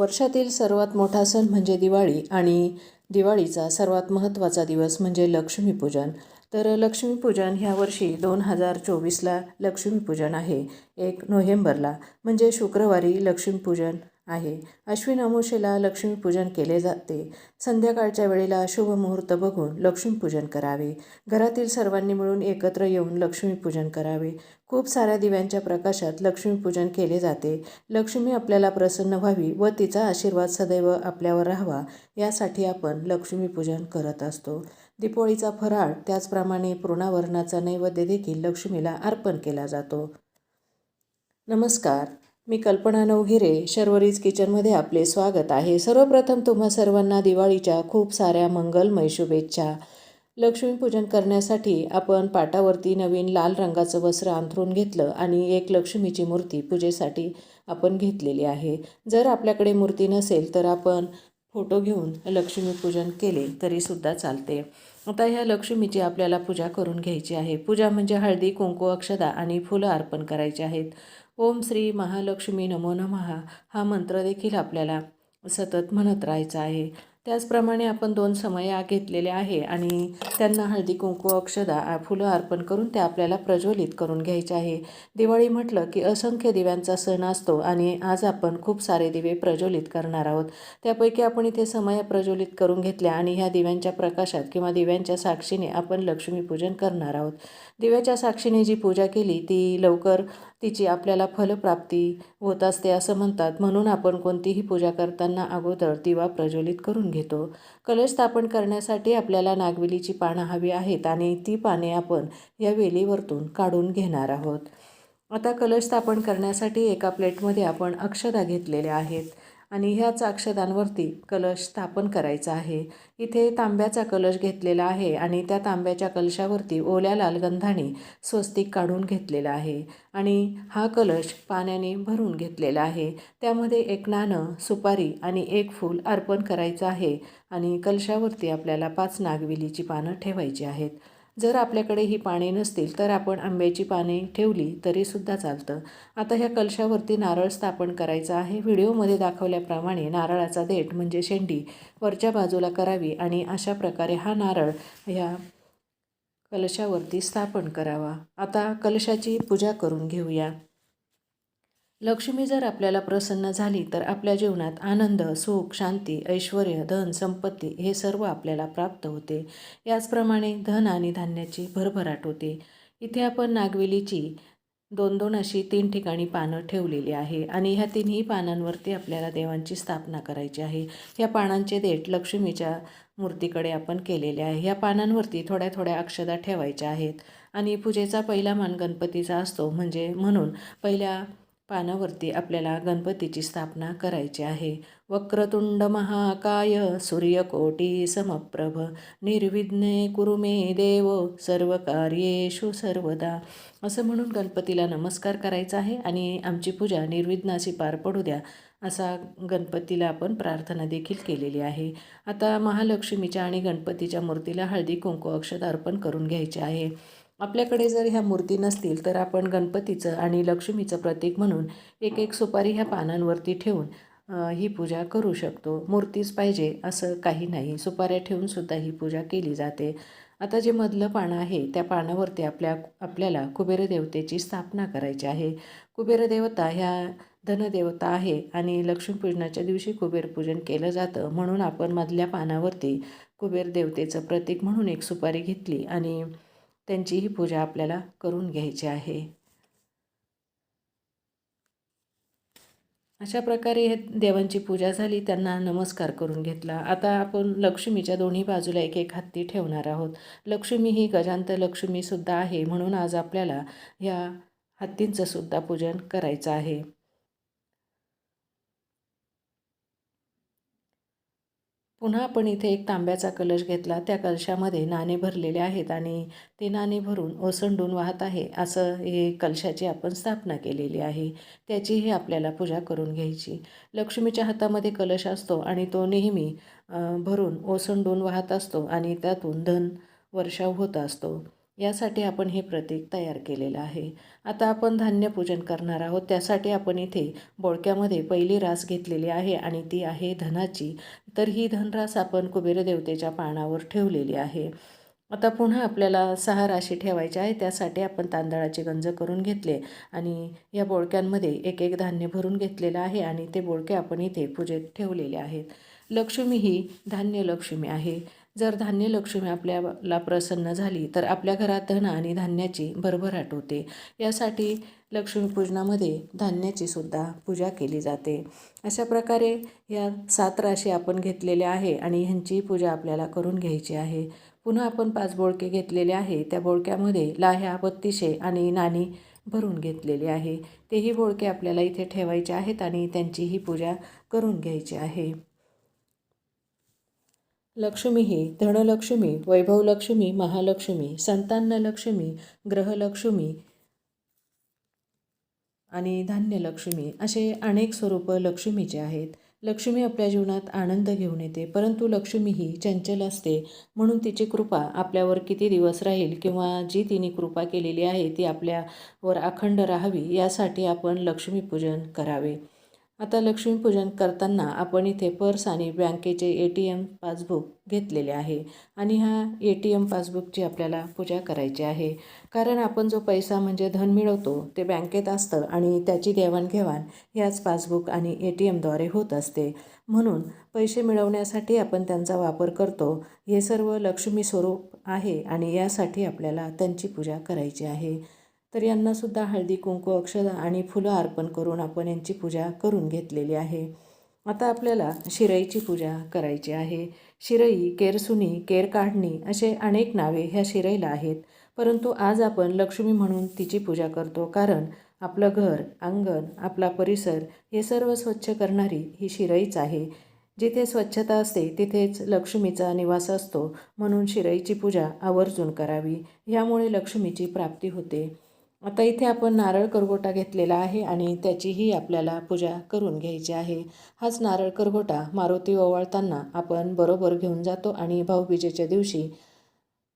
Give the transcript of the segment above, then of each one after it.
वर्षातील सर्वात मोठा सण म्हणजे दिवाळी आणि दिवाळीचा सर्वात महत्त्वाचा दिवस म्हणजे लक्ष्मीपूजन. तर लक्ष्मीपूजन ह्या वर्षी दोन हजार चोवीसला लक्ष्मीपूजन आहे एक नोव्हेंबरला. म्हणजे शुक्रवारी लक्ष्मीपूजन आहे. अश्विन अमावस्येला लक्ष्मीपूजन केले जाते. संध्याकाळच्या वेळेला शुभ मुहूर्त बघून लक्ष्मीपूजन करावे. घरातील सर्वांनी मिळून एकत्र येऊन लक्ष्मीपूजन करावे. खूप साऱ्या दिव्यांच्या प्रकाशात लक्ष्मीपूजन केले जाते. लक्ष्मी आपल्याला प्रसन्न व्हावी व तिचा आशीर्वाद सदैव आपल्यावर राहावा यासाठी आपण लक्ष्मीपूजन करत असतो. दीपोळीचा फराळ त्याचप्रमाणे पूर्णावरणाचा नैवेद्य देखील लक्ष्मीला अर्पण केला जातो. नमस्कार. मी कल्पना नवघिरे शर्वरीज किचनमध्ये आपले स्वागत आहे. सर्वप्रथम तुम्हा सर्वांना दिवाळीच्या खूप साऱ्या मंगलमय शुभेच्छा. लक्ष्मीपूजन करण्यासाठी आपण पाटावरती नवीन लाल रंगाचं वस्त्र अंथरून घेतलं आणि एक लक्ष्मीची मूर्ती पूजेसाठी आपण घेतलेली आहे. जर आपल्याकडे मूर्ती नसेल तर आपण फोटो घेऊन लक्ष्मीपूजन केले तरीसुद्धा चालते. आता ह्या लक्ष्मीची आपल्याला पूजा करून घ्यायची आहे. पूजा म्हणजे हळदी कुंकू अक्षदा आणि फुलं अर्पण करायची आहेत. ओम श्री महालक्ष्मी नमो नमः. हा मंत्र देखील आपल्याला सतत म्हणत राहायचा आहे. त्याचप्रमाणे आपण दोन समया घेतलेल्या आहे आणि त्यांना हळदी कुंकू अक्षदा फुलं अर्पण करून त्या आपल्याला प्रज्वलित करून घ्यायचे आहे. दिवाळी म्हटलं की असंख्य दिव्यांचा सण असतो आणि आज आपण खूप सारे दिवे प्रज्वलित करणार आहोत. त्यापैकी आपण इथे समया प्रज्वलित करून घेतल्या आणि ह्या दिव्यांच्या प्रकाशात किंवा दिव्यांच्या साक्षीने आपण लक्ष्मीपूजन करणार आहोत. दिव्याच्या साक्षीने जी पूजा केली ती लवकर तिची आपल्याला फलप्राप्ती होत असते असं म्हणतात. म्हणून आपण कोणतीही पूजा करताना अगोदर दिवा प्रज्वलित करून घेतो. कलश स्थापन करण्यासाठी आपल्याला नागवेलीची पानं हवी आहेत आणि ती पाने आपण या वेलीवरतून काढून घेणार आहोत. आता कलश स्थापन करण्यासाठी एका प्लेटमध्ये आपण अक्षदा घेतलेल्या आहेत. आणि ह्याच अक्षदांवरती कलश स्थापन करायचा आहे. इथे तांब्याचा कलश घेतलेला आहे आणि त्या तांब्याच्या कलशावरती ओल्या लालगंधाने स्वस्तिक काढून घेतलेला आहे आणि हा कलश पाण्याने भरून घेतलेला आहे. त्यामध्ये एक नाणं सुपारी आणि एक फूल अर्पण करायचं आहे आणि कलशावरती आपल्याला पाच नागवेलीची पानं ठेवायची आहेत. जर आपल्याकडे ही पाने नसतील तर आपण आंब्याची पाने ठेवली तरीसुद्धा चालतं. आता ह्या कलशावरती नारळ स्थापन करायचा आहे. व्हिडिओमध्ये दाखवल्याप्रमाणे नारळाचा देठ म्हणजे शेंडी वरच्या बाजूला करावी आणि अशा प्रकारे हा नारळ ह्या कलशावरती स्थापन करावा. आता कलशाची पूजा करून घेऊया. लक्ष्मी जर आपल्याला प्रसन्न झाली तर आपल्या जीवनात आनंद सुख शांती ऐश्वर धन संपत्ती हे सर्व आपल्याला प्राप्त होते. याचप्रमाणे धन आणि धान्याची भरभराट होते. इथे आपण नागवेलीची दोन दोन अशी तीन ठिकाणी पानं ठेवलेली आहे आणि ह्या तिन्ही पानांवरती आपल्याला देवांची स्थापना करायची आहे. ह्या पानांचे देठ लक्ष्मीच्या मूर्तीकडे आपण केलेले आहे. ह्या पानांवरती थोड्या थोड्या अक्षदा ठेवायच्या आहेत आणि पूजेचा पहिला मान गणपतीचा असतो. म्हणजे म्हणून पहिल्या पानावरती आपल्याला गणपतीची स्थापना करायची आहे. वक्रतुंड महाकाय सूर्यकोटी समप्रभ निर्विघ्ने कुरु मे देव सर्व कार्येषु सर्वदा. असं म्हणून गणपतीला नमस्कार करायचा आहे आणि आमची पूजा निर्विघ्नाशी पार पडू द्या असा गणपतीला आपण प्रार्थना देखील केलेली आहे. आता महालक्ष्मीच्या आणि गणपतीच्या मूर्तीला हळदी कुंकू अक्षत अर्पण करून घ्यायचे आहे. आपल्याकडे जर ह्या मूर्ती नसतील तर आपण गणपतीचं आणि लक्ष्मीचं प्रतीक म्हणून एक एक सुपारी ह्या पानांवरती ठेवून ही पूजा करू शकतो. मूर्तीच पाहिजे असं काही नाही. सुपाऱ्या ठेवूनसुद्धा ही पूजा केली जाते. आता जे मधलं पानं आहे त्या पानावरती आपल्या आपल्याला कुबेर देवतेची स्थापना करायची आहे. कुबेर देवता ह्या धनदेवता आहे आणि लक्ष्मीपूजनाच्या दिवशी कुबेर पूजन केलं जातं. म्हणून आपण मधल्या पानावरती कुबेर देवतेचं प्रतीक म्हणून एक सुपारी घेतली आणि त्यांचीही पूजा आपल्याला करून घ्यायची आहे. अशा प्रकारे हे देवांची पूजा झाली त्यांना नमस्कार करून घेतला. आता आपण लक्ष्मीच्या दोन्ही बाजूला एक एक हत्ती ठेवणार आहोत. लक्ष्मी ही गजांत लक्ष्मीसुद्धा आहे म्हणून आज आपल्याला ह्या हत्तींचंसुद्धा पूजन करायचं आहे. पुन्हा आपण इथे एक तांब्याचा कलश घेतला. त्या कलशामध्ये नाणे भरलेले आहेत आणि ते नाणे भरून ओसंडून वाहत आहे. असं हे कलशाची आपण स्थापना केलेली आहे. त्याचीही आपल्याला पूजा करून घ्यायची. लक्ष्मीच्या हातामध्ये कलश असतो आणि तो नेहमी भरून ओसंडून वाहत असतो आणि त्यातून धन वर्षाव होत असतो. यासाठी आपण हे प्रतीक तयार केलेलं आहे. आता आपण धान्यपूजन करणार आहोत. त्यासाठी आपण इथे बोळक्यामध्ये पहिली रास घेतलेली आहे आणि ती आहे धनाची. तर ही धनरास आपण कुबेर देवतेच्या पानावर ठेवलेली आहे. आता पुन्हा आपल्याला सहा राशी ठेवायच्या आहे त्यासाठी आपण तांदळाचे गंज करून घेतले आणि या बोळक्यांमध्ये एक एक धान्य भरून घेतलेलं आहे आणि ते बोळके आपण इथे पूजेत ठेवलेले आहेत. लक्ष्मी ही धान्य लक्ष्मी आहे. जर धान्य लक्ष्मी आपल्याला प्रसन्न झाली तर आपल्या घरात धन आणि धान्याची भरभराट होते. यासाठी लक्ष्मीपूजनामध्ये धान्याची सुद्धा पूजा केली जाते. अशा प्रकारे या सात राशी आपण घेतलेल्या आहे आणि ह्यांची पूजा आपल्याला करून घ्यायची आहे. पुन्हा आपण पाच बोळके घेतलेले आहे. त्या बोळक्यामध्ये लाह्या बत्तीशे आणि नाणी भरून घेतलेली आहे. तेही बोळके आपल्याला इथे ठेवायचे आहेत आणि त्यांचीही पूजा करून घ्यायची आहे. लक्ष्मी ही धनलक्ष्मी वैभवलक्ष्मी महालक्ष्मी संतानलक्ष्मी ग्रहलक्ष्मी आणि धान्यलक्ष्मी असे अनेक स्वरूपं लक्ष्मीचे आहेत. लक्ष्मी आपल्या जीवनात आनंद घेऊन येते परंतु लक्ष्मी ही चंचल असते. म्हणून तिची कृपा आपल्यावर किती दिवस राहील किंवा जी तिने कृपा केलेली आहे ती आपल्यावर अखंड राहावी यासाठी आपण लक्ष्मीपूजन करावे. आता लक्ष्मीपूजन करताना आपण इथे पर्स आणि बँकेचे ए टी एम पासबुक घेतलेले आहे आणि ह्या ए टी एम पासबुकची आपल्याला पूजा करायची आहे. कारण आपण जो पैसा म्हणजे धन मिळवतो ते बँकेत असतं आणि त्याची देवाणघेवाण ह्याच पासबुक आणि ए टी एमद्वारे होत असते. म्हणून पैसे मिळवण्यासाठी आपण त्यांचा वापर करतो. हे सर्व लक्ष्मी स्वरूप आहे आणि यासाठी आपल्याला त्यांची पूजा करायची आहे. तर यांनासुद्धा हळदी कुंकू अक्षदा आणि फुलं अर्पण करून आपण यांची पूजा करून घेतलेली आहे. आता आपल्याला शिरईची पूजा करायची आहे. शिरई केरसुनी केर काढणी असे अनेक नावे ह्या शिरईला आहेत. परंतु आज आपण लक्ष्मी म्हणून तिची पूजा करतो कारण आपलं घर अंगण आपला परिसर हे सर्व स्वच्छ करणारी ही शिरईच आहे. जिथे स्वच्छता असते तिथेच लक्ष्मीचा निवास असतो म्हणून शिरईची पूजा आवर्जून करावी. यामुळे लक्ष्मीची प्राप्ती होते. आता इथे आपण नारळ करगोटा घेतलेला आहे आणि त्याचीही आपल्याला पूजा करून घ्यायची आहे. हाच नारळ करगोटा मारुती ओवाळताना आपण बरोबर घेऊन जातो आणि भाऊबीजेच्या दिवशी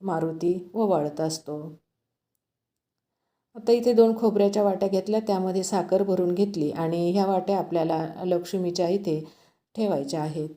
मारुती ओवाळत असतो. आता इथे दोन खोबऱ्याच्या वाट्या घेतल्या त्यामध्ये साखर भरून घेतली आणि ह्या वाट्या आपल्याला लक्ष्मीच्या इथे ठेवायच्या आहेत.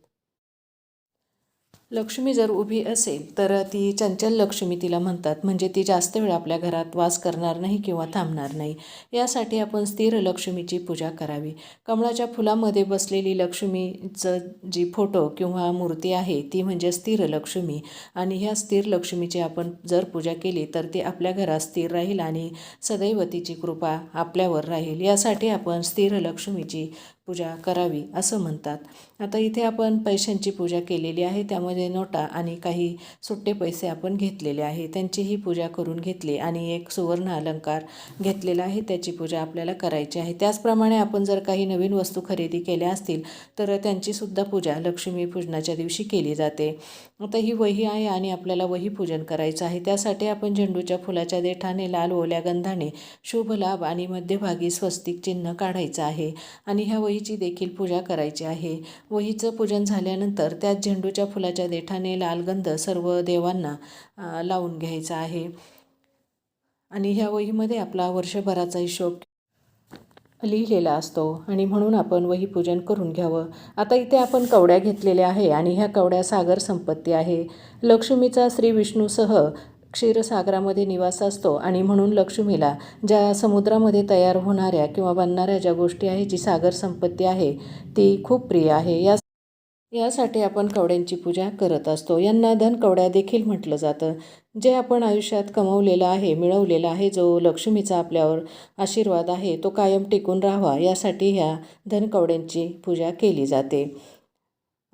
लक्ष्मी जर उभी असेल तर ती चंचल लक्ष्मी तिला म्हणतात. म्हणजे ती जास्त वेळ आपल्या घरात वास करणार नाही किंवा थांबणार नाही. यासाठी आपण स्थिर लक्ष्मीची पूजा करावी. कमळाच्या फुलामध्ये बसलेली लक्ष्मीचं जी फोटो किंवा मूर्ती आहे ती म्हणजे स्थिर लक्ष्मी. आणि ह्या स्थिर लक्ष्मीची आपण जर पूजा केली तर ती आपल्या घरात स्थिर राहील आणि सदैव तिची कृपा आपल्यावर राहील. यासाठी आपण स्थिर लक्ष्मीची पूजा करावी असं म्हणतात. आता इथे आपण पैशांची पूजा केलेली आहे त्यामध्ये नोटा आणि काही सुट्टे पैसे आपण घेतलेले आहे. त्यांचीही पूजा करून घेतली आणि एक सुवर्ण अलंकार घेतलेला आहे त्याची पूजा आपल्याला करायची आहे. त्याचप्रमाणे आपण जर काही नवीन वस्तू खरेदी केल्या असतील तर त्यांचीसुद्धा पूजा लक्ष्मी पूजनाच्या दिवशी केली जाते. आता ही वही आहे आणि आपल्याला वही पूजन करायचं आहे. त्यासाठी आपण झेंडूच्या फुलाच्या देठाने लाल ओल्या गंधाने शुभ लाभ आणि मध्यभागी स्वस्तिक चिन्ह काढायचं आहे. आणि ह्या वही वहीची देखील पूजा करायची आहे. वहीचं पूजन झाल्यानंतर त्यात झेंडूच्या फुलाच्या देठाने लालगंध सर्व देवांना लावून घ्यायचा आहे. आणि ह्या वहीमध्ये आपला वर्षभराचा हिशोब लिहिलेला असतो आणि म्हणून आपण वही पूजन करून घ्यावं. आता इथे आपण कवड्या घेतलेल्या आहे आणि ह्या कवड्या सागर संपत्ती आहे. लक्ष्मीचा श्री विष्णूसह क्षीरसागरामध्ये निवास असतो आणि म्हणून लक्ष्मीला ज्या समुद्रामध्ये तयार होणाऱ्या किंवा बनणाऱ्या ज्या गोष्टी आहे जी सागर संपत्ती आहे ती खूप प्रिय आहे. या यासाठी आपण कवड्यांची पूजा करत असतो. यांना धन कवड्या देखील म्हटलं जातं. जे आपण आयुष्यात कमवलेलं आहे मिळवलेलं आहे जो लक्ष्मीचा आपल्यावर आशीर्वाद आहे तो कायम टिकून राहावा यासाठी ह्या धनकवड्यांची पूजा केली जाते.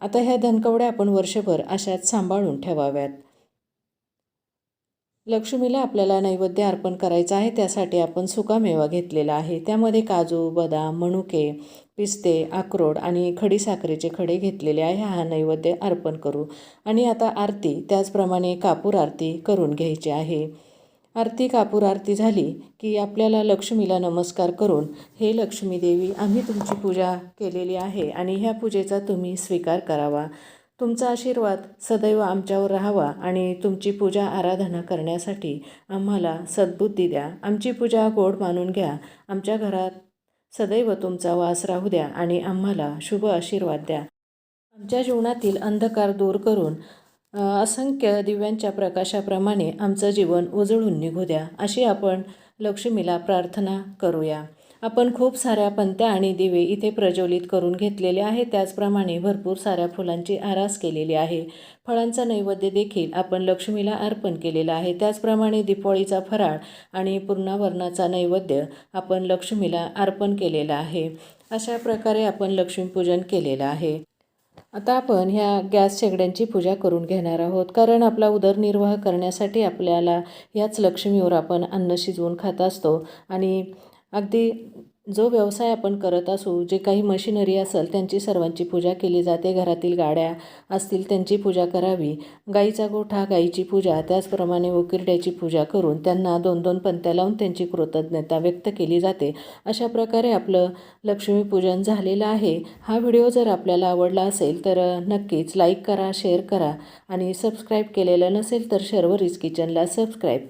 आता ह्या धनकवड्या आपण वर्षभर अशाच सांभाळून ठेवाव्यात. लक्ष्मीला आपल्याला नैवेद्य अर्पण करायचं आहे त्यासाठी आपण सुकामेवा घेतलेला आहे. त्यामध्ये काजू बदाम मनुके पिस्ते अक्रोड आणि खडीसाखरेचे खडे घेतलेले आहे. हा नैवेद्य अर्पण करू. आणि आता आरती त्याचप्रमाणे कापूर आरती करून घ्यायची आहे. आरती कापूर आरती झाली की आपल्याला लक्ष्मीला नमस्कार करून हे लक्ष्मी देवी आम्ही तुमची पूजा केलेली आहे आणि ह्या पूजेचा तुम्ही स्वीकार करावा. तुमचा आशीर्वाद सदैव आमच्यावर राहावा आणि तुमची पूजा आराधना करण्यासाठी आम्हाला सद्बुद्धी द्या. आमची पूजा गोड मानून घ्या. आमच्या घरात सदैव तुमचा वास राहू द्या आणि आम्हाला शुभ आशीर्वाद द्या. आमच्या जीवनातील अंधकार दूर करून असंख्य दिव्यांच्या प्रकाशाप्रमाणे आमचं जीवन उजळून निघू द्या. अशी आपण लक्ष्मीला प्रार्थना करूया. आपण खूप साऱ्या पंत्या आणि दिवे इथे प्रज्वलित करून घेतलेले आहे त्याचप्रमाणे भरपूर साऱ्या फुलांची आरास केलेली आहे. फळांचा नैवेद्य देखील आपण लक्ष्मीला अर्पण केलेला आहे. त्याचप्रमाणे दीपावळीचा फराळ आणि पूर्णावरणाचा नैवेद्य आपण लक्ष्मीला अर्पण केलेला आहे. अशा प्रकारे आपण लक्ष्मीपूजन केलेलं आहे. आता आपण ह्या गॅस शेगड्यांची पूजा करून घेणार आहोत. कारण आपला उदरनिर्वाह करण्यासाठी आपल्याला याच लक्ष्मीवर आपण अन्न शिजवून खात असतो आणि अगदी जो व्यवसाय आपण करत असू जे काही मशिनरी असेल त्यांची सर्वांची पूजा केली जाते. घरातील गाड्या असतील त्यांची पूजा करावी. गाईचा गोठा गाईची पूजा त्याचप्रमाणे उकिरड्याची पूजा करून त्यांना दोन दोन पंत्या लावून त्यांची कृतज्ञता व्यक्त केली जाते. अशा प्रकारे आपलं लक्ष्मीपूजन झालेलं आहे. हा व्हिडिओ जर आपल्याला आवडला असेल तर नक्कीच लाईक करा शेअर करा आणि सबस्क्राईब केलेलं नसेल तर शर्वरीज किचनला सबस्क्राईब